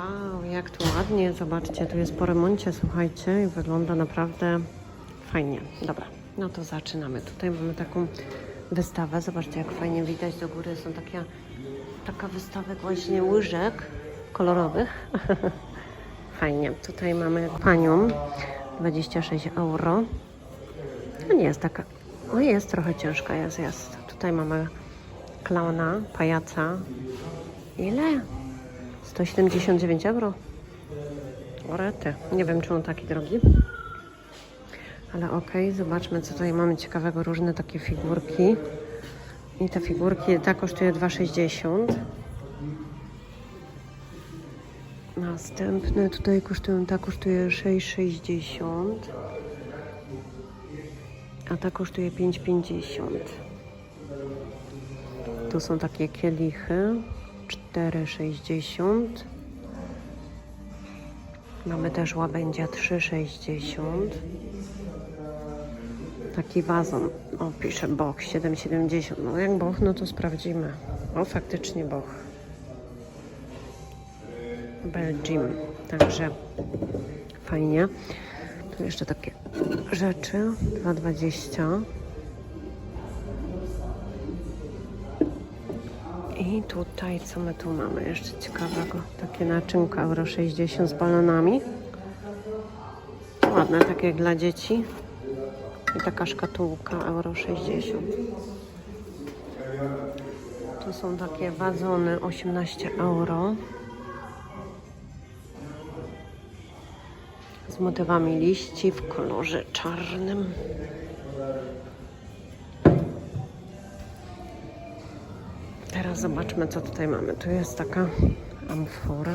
Wow, jak tu ładnie, zobaczcie, tu jest po remoncie, słuchajcie, i wygląda naprawdę fajnie. Dobra, no to zaczynamy. Tutaj mamy taką wystawę, zobaczcie, jak fajnie widać do góry są takie, taka wystawek właśnie łyżek kolorowych. fajnie, tutaj mamy panią, 26 euro. No nie jest taka, no jest trochę ciężka, jest, jest. Tutaj mamy klauna, pajaca. Ile? 179 euro. Orety. Nie wiem, czy on taki drogi. Ale okej, zobaczmy, co tutaj mamy ciekawego. Różne takie figurki. I te figurki, ta kosztuje 2,60. Następne tutaj kosztują, ta kosztuje 6,60. A ta kosztuje 5,50. Tu są takie kielichy. 4,60. Mamy też łabędzia 3,60. Taki wazon. O, pisze Boch 7,70. No jak Boch, no to sprawdzimy. O, faktycznie Boch. Belgium. Także fajnie. Tu jeszcze takie rzeczy. 2,20. I tutaj, co my tu mamy jeszcze ciekawego? Takie naczynka euro 60 z balonami. Ładne, takie dla dzieci. I taka szkatułka euro 60. Tu są takie wazony 18 euro. Z motywami liści w kolorze czarnym. Zobaczmy, co tutaj mamy. Tu jest taka amfora.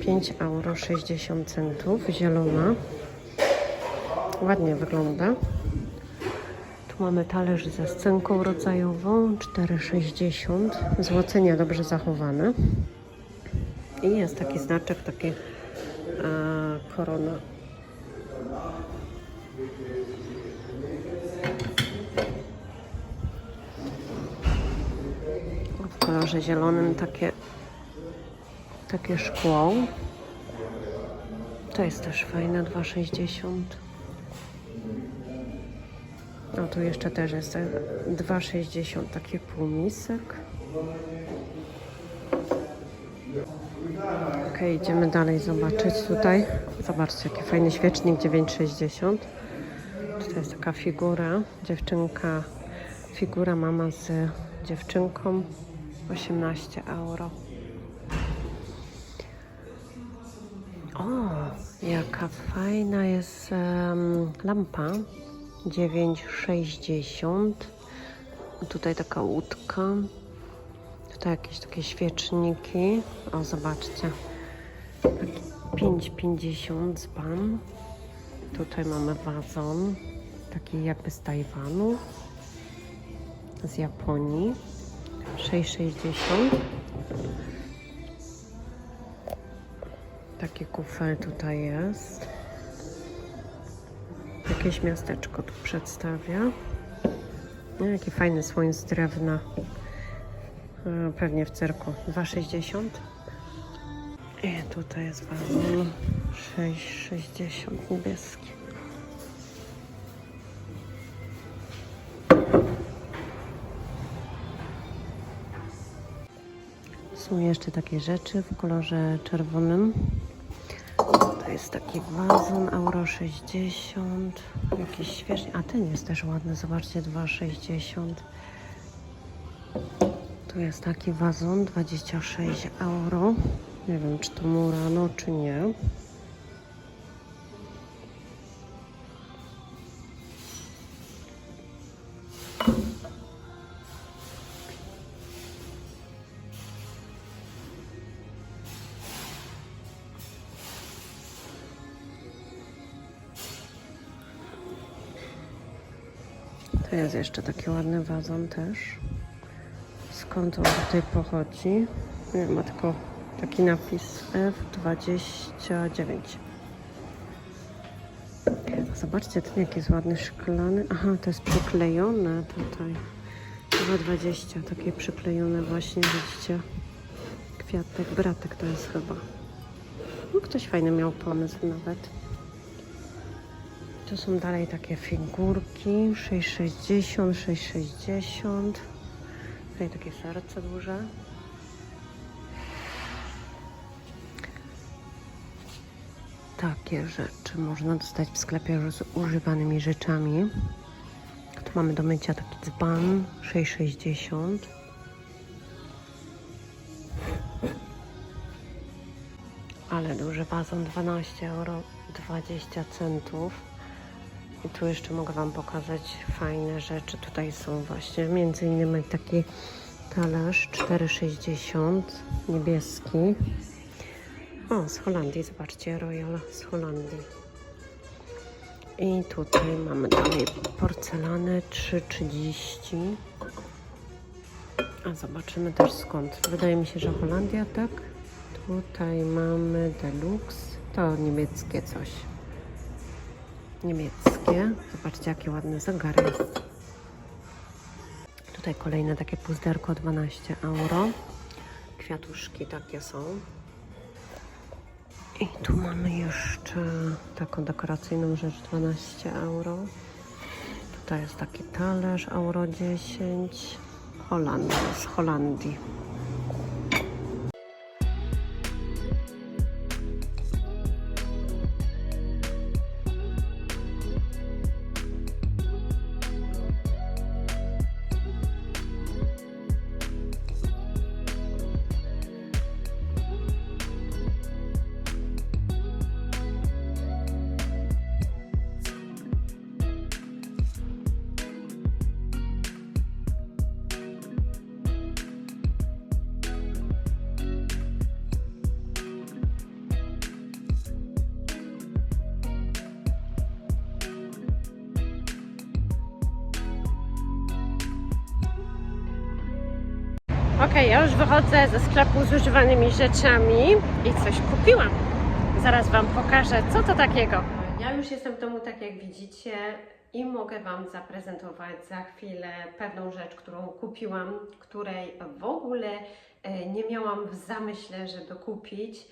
5 euro 60 centów, zielona. Ładnie wygląda. Tu mamy talerz ze scenką rodzajową, 4,60. Złocenia dobrze zachowane. I jest taki znaczek, taki e, korona. Kolorze zielonym takie, takie szkło. To jest też fajne, 2,60. O, tu jeszcze też jest e, 2,60, taki półmisek. Ok, idziemy dalej zobaczyć tutaj. Zobaczcie, jaki fajny świecznik, 9,60. Tutaj jest taka figura, dziewczynka, figura mama z dziewczynką, 18 euro. O, jaka fajna jest em, lampa. 9,60. Tutaj taka łódka. Tutaj jakieś takie świeczniki. O, zobaczcie. 5,50 z BAM. Tutaj mamy wazon. Taki jakby z Tajwanu. Z Japonii. 6,60. Taki kufel tutaj jest. Jakieś miasteczko tu przedstawia. No, jaki fajny słoń z drewna. Pewnie w cyrku. 2,60. I tutaj jest wazon 6,60 niebieski. Są jeszcze takie rzeczy w kolorze czerwonym. To jest taki wazon, euro 60. Jakiś świeżny. A ten jest też ładny, zobaczcie, 2,60. Tu jest taki wazon, 26 euro. Nie wiem, czy to Murano, czy nie. Jest jeszcze taki ładny wazon też. Skąd on tutaj pochodzi? Nie ma tylko taki napis F29. Zobaczcie, ten jaki jest ładny szklany. Aha, to jest przyklejone tutaj. 2,20, takie przyklejone właśnie, widzicie. kwiatek, bratek to jest chyba. No, ktoś fajny miał pomysł nawet. To są dalej takie figurki 660, 660. Tutaj takie serce duże. Takie rzeczy można dostać w sklepie z używanymi rzeczami. Tu mamy do mycia taki dzban 660. Ale duży wazon 12 euro 20 centów. I tu jeszcze mogę Wam pokazać fajne rzeczy. Tutaj są właśnie między innymi taki talerz 4,60 niebieski. O, z Holandii, zobaczcie, Royal z Holandii. I tutaj mamy dalej porcelanę 3,30. A zobaczymy też skąd. Wydaje mi się, że Holandia, tak? Tutaj mamy Deluxe. To niemieckie coś. Niemieckie. Zobaczcie, jaki ładny zegar jest. Tutaj kolejne takie puzderko 12 euro. Kwiatuszki takie są. I tu mamy jeszcze taką dekoracyjną rzecz 12 euro. Tutaj jest taki talerz euro 10. Holandia, z Holandii. Okej, ja już wychodzę ze sklepu z używanymi rzeczami i coś kupiłam. Zaraz Wam pokażę, co to takiego. Ja już jestem w domu, tak jak widzicie, i mogę Wam zaprezentować za chwilę pewną rzecz, którą kupiłam, której w ogóle e, nie miałam w zamyśle, żeby kupić.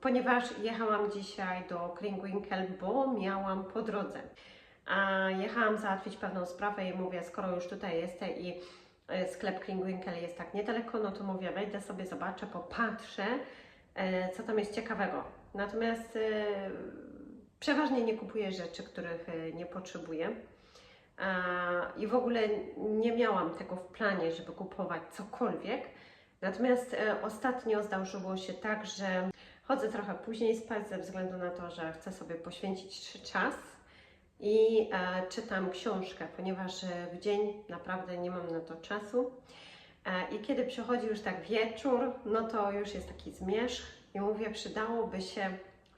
Ponieważ jechałam dzisiaj do Kringwinkel, bo miałam po drodze. Jechałam załatwić pewną sprawę i mówię, skoro już tutaj jestem i sklep Kringwinkel jest tak niedaleko, no to mówię, wejdę sobie, zobaczę, popatrzę, e, co tam jest ciekawego. Natomiast e, przeważnie nie kupuję rzeczy, których e, nie potrzebuję. I w ogóle nie miałam tego w planie, żeby kupować cokolwiek. Natomiast e, ostatnio zdarzyło się tak, że chodzę trochę później spać ze względu na to, że chcę sobie poświęcić czas i e, czytam książkę, ponieważ e, w dzień naprawdę nie mam na to czasu. E, I kiedy przychodzi już tak wieczór, no to już jest taki zmierzch i mówię, przydałoby się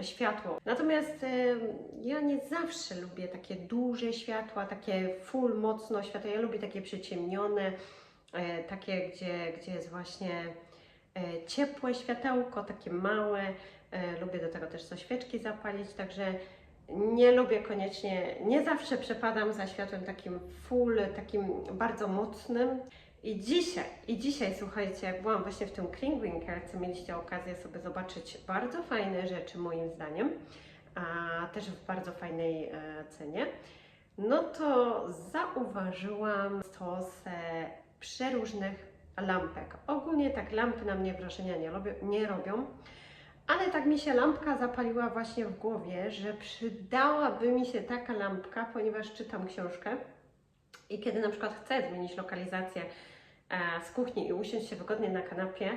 światło. Natomiast e, ja nie zawsze lubię takie duże światła, takie full mocno światło. Ja lubię takie przyciemnione, e, takie, gdzie, gdzie jest właśnie e, ciepłe światełko, takie małe. E, Lubię do tego też co świeczki zapalić, także nie lubię koniecznie, nie zawsze przepadam za światłem takim full, takim bardzo mocnym. I dzisiaj, i dzisiaj, słuchajcie, jak byłam właśnie w tym Kringwinkel, co mieliście okazję sobie zobaczyć bardzo fajne rzeczy moim zdaniem, a też w bardzo fajnej e, cenie, no to zauważyłam stos e, przeróżnych lampek. Ogólnie tak lampy na mnie wrażenia nie, nie robią, ale tak mi się lampka zapaliła właśnie w głowie, że przydałaby mi się taka lampka, ponieważ czytam książkę i kiedy na przykład chcę zmienić lokalizację e, z kuchni i usiąść się wygodnie na kanapie,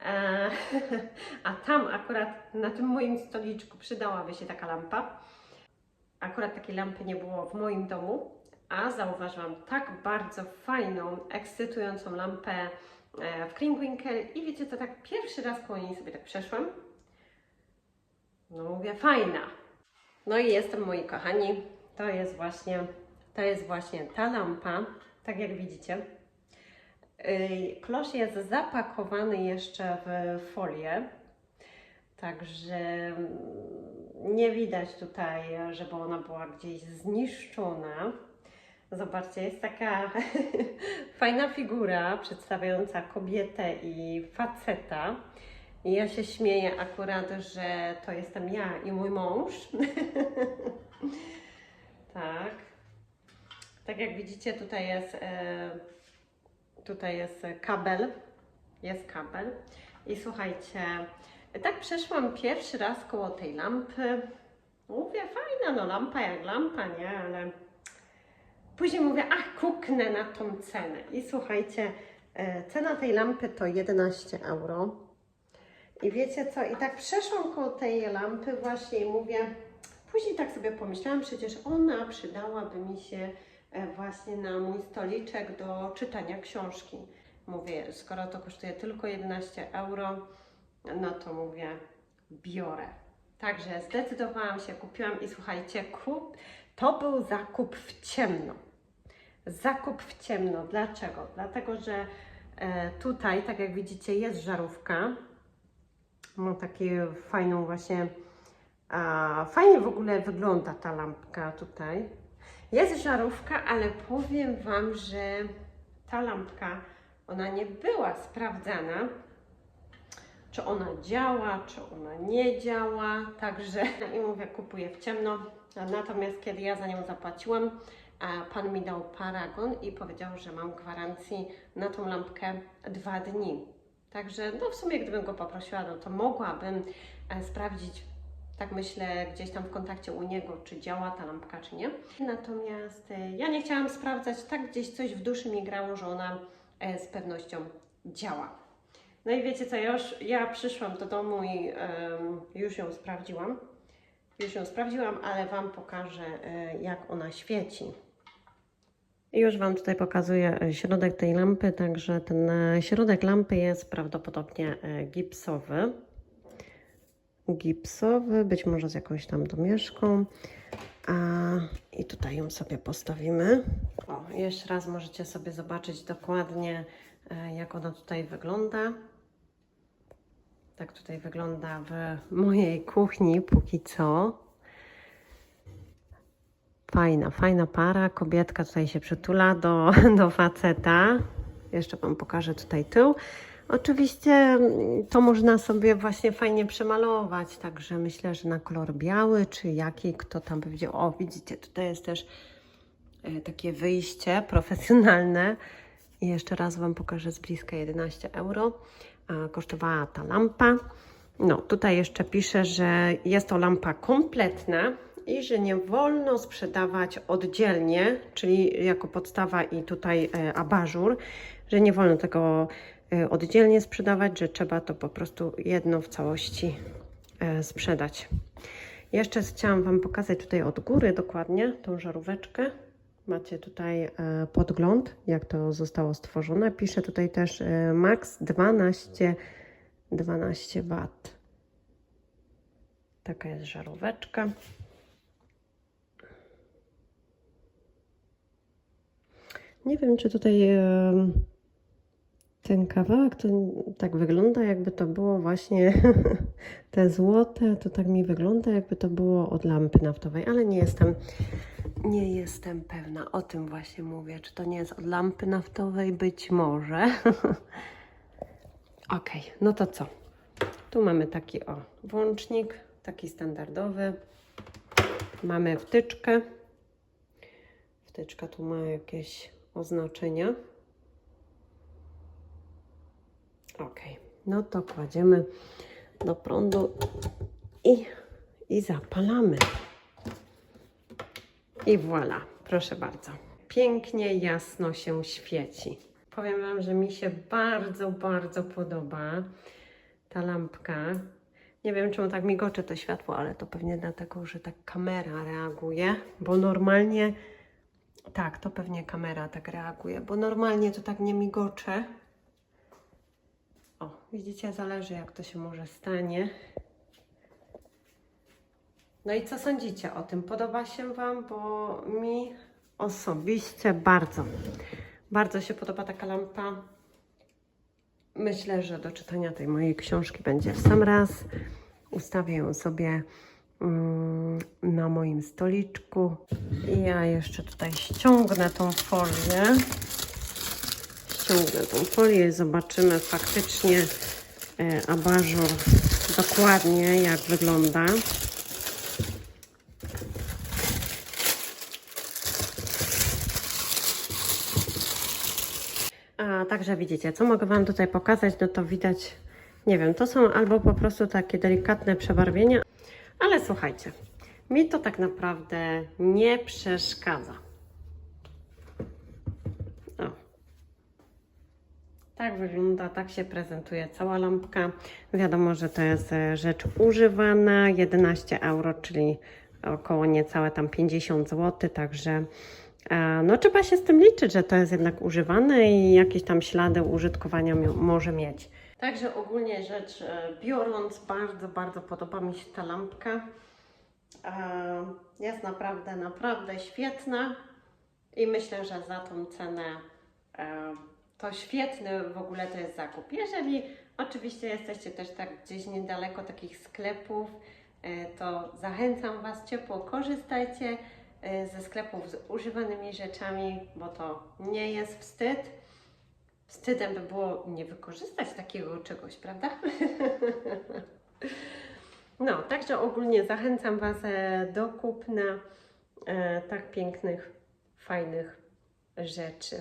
e, a tam akurat na tym moim stoliczku przydałaby się taka lampa. Akurat takiej lampy nie było w moim domu, a zauważyłam tak bardzo fajną, ekscytującą lampę e, w Kringwinkel i wiecie co, tak pierwszy raz koło niej sobie tak przeszłam. No mówię, fajna. No i jestem, moi kochani, to jest właśnie, to jest właśnie ta lampa, tak jak widzicie. Klosz jest zapakowany jeszcze w folię, także nie widać tutaj, żeby ona była gdzieś zniszczona. Zobaczcie, jest taka fajna figura przedstawiająca kobietę i faceta. I ja się śmieję akurat, że to jestem ja i mój mąż. tak. Tak jak widzicie, tutaj jest, e, tutaj jest kabel. Jest kabel. I słuchajcie, tak przeszłam pierwszy raz koło tej lampy. Mówię, fajna, no lampa jak lampa, nie? Ale później mówię, ach, kuknę na tą cenę. I słuchajcie, e, cena tej lampy to 11 euro. I wiecie co? I tak przeszłam koło tej lampy właśnie i mówię, później tak sobie pomyślałam, przecież ona przydałaby mi się e, właśnie na mój stoliczek do czytania książki. Mówię, skoro to kosztuje tylko 11 euro, no to mówię, biorę. Także zdecydowałam się, kupiłam i słuchajcie, kup, to był zakup w ciemno. Zakup w ciemno. Dlaczego? Dlatego, że e, tutaj, tak jak widzicie, jest żarówka. Ma taką fajną właśnie, a, fajnie w ogóle wygląda ta lampka tutaj. Jest żarówka, ale powiem Wam, że ta lampka, ona nie była sprawdzana, czy ona działa, czy ona nie działa. Także i mówię, kupuję w ciemno. Natomiast kiedy ja za nią zapłaciłam, pan mi dał paragon i powiedział, że mam gwarancji na tą lampkę dwa dni. Także no w sumie gdybym go poprosiła, no to mogłabym e, sprawdzić, tak myślę, gdzieś tam w kontakcie u niego, czy działa ta lampka, czy nie. Natomiast e, ja nie chciałam sprawdzać, tak gdzieś coś w duszy mi grało, że ona e, z pewnością działa. No i wiecie co, już ja przyszłam do domu i em, już ją sprawdziłam. Już ją sprawdziłam, ale Wam pokażę, jak ona świeci. Już Wam tutaj pokazuję e, środek tej lampy, także ten e, środek lampy jest prawdopodobnie e, gipsowy. Gipsowy, być może z jakąś tam domieszką. A, I tutaj ją sobie postawimy. O, jeszcze raz możecie sobie zobaczyć dokładnie, jak ona tutaj wygląda. Tak tutaj wygląda w mojej kuchni póki co. Fajna, fajna para. Kobietka tutaj się przytula do, do faceta. Jeszcze Wam pokażę tutaj tył. Oczywiście mm, to można sobie właśnie fajnie przemalować, także myślę, że na kolor biały, czy jaki, kto tam widział. O, widzicie, tutaj jest też e, takie wyjście profesjonalne. I jeszcze raz Wam pokażę z bliska 11 euro. Kosztowała ta lampa. No, tutaj jeszcze pisze, że jest to lampa kompletna i że nie wolno sprzedawać oddzielnie, czyli jako podstawa i tutaj e, abażur, że nie wolno tego e, oddzielnie sprzedawać, że trzeba to po prostu jedno w całości e, sprzedać. Jeszcze chciałam Wam pokazać tutaj od góry dokładnie tą żaróweczkę. Macie tutaj podgląd, jak to zostało stworzone. Pisze tutaj też max 12, 12 W. Taka jest żaróweczka. Nie wiem, czy tutaj ten kawałek to tak wygląda, jakby to było właśnie te złote, to tak mi wygląda, jakby to było od lampy naftowej, ale nie jestem, nie jestem pewna. O tym właśnie mówię, czy to nie jest od lampy naftowej, być może. Ok, no to co? Tu mamy taki o włącznik, taki standardowy. Mamy wtyczkę. Wtyczka tu ma jakieś oznaczenia. Ok, no to kładziemy do prądu i, i zapalamy. I voilà, proszę bardzo. Pięknie, jasno się świeci. Powiem Wam, że mi się bardzo, bardzo podoba ta lampka. Nie wiem, czemu tak migocze to światło, ale to pewnie dlatego, że tak kamera reaguje, bo normalnie tak, to pewnie kamera tak reaguje, bo normalnie to tak nie migocze. O, widzicie, zależy jak to się może stanie. No i co sądzicie o tym? Podoba się Wam? Bo mi osobiście bardzo, bardzo się podoba taka lampa. Myślę, że do czytania tej mojej książki będzie w sam raz. Ustawię ją sobie na moim stoliczku. I ja jeszcze tutaj ściągnę tą folię. Ściągnę tą folię i zobaczymy faktycznie e, abażur dokładnie jak wygląda. A, także widzicie, co mogę Wam tutaj pokazać, no to widać, nie wiem, to są albo po prostu takie delikatne przebarwienia, ale słuchajcie, mi to tak naprawdę nie przeszkadza. O. Tak wygląda, tak się prezentuje cała lampka. Wiadomo, że to jest e, rzecz używana, 11 euro, czyli około niecałe tam 50 zł, także e, no trzeba się z tym liczyć, że to jest jednak używane i jakieś tam ślady użytkowania może mieć. Także ogólnie rzecz e, biorąc, bardzo, bardzo podoba mi się ta lampka. E, Jest naprawdę, naprawdę świetna i myślę, że za tą cenę e, to świetny w ogóle to jest zakup. Jeżeli oczywiście jesteście też tak gdzieś niedaleko takich sklepów, to zachęcam Was ciepło, korzystajcie ze sklepów z używanymi rzeczami, bo to nie jest wstyd. Wstydem by było nie wykorzystać takiego czegoś, prawda? No, także ogólnie zachęcam Was e, do kupna e, tak pięknych, fajnych rzeczy.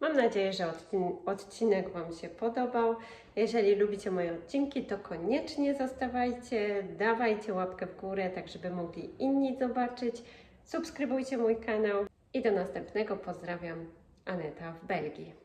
Mam nadzieję, że odcin- odcinek Wam się podobał. Jeżeli lubicie moje odcinki, to koniecznie zostawajcie, dawajcie łapkę w górę, tak żeby mogli inni zobaczyć. Subskrybujcie mój kanał i do następnego. Pozdrawiam, Aneta w Belgii.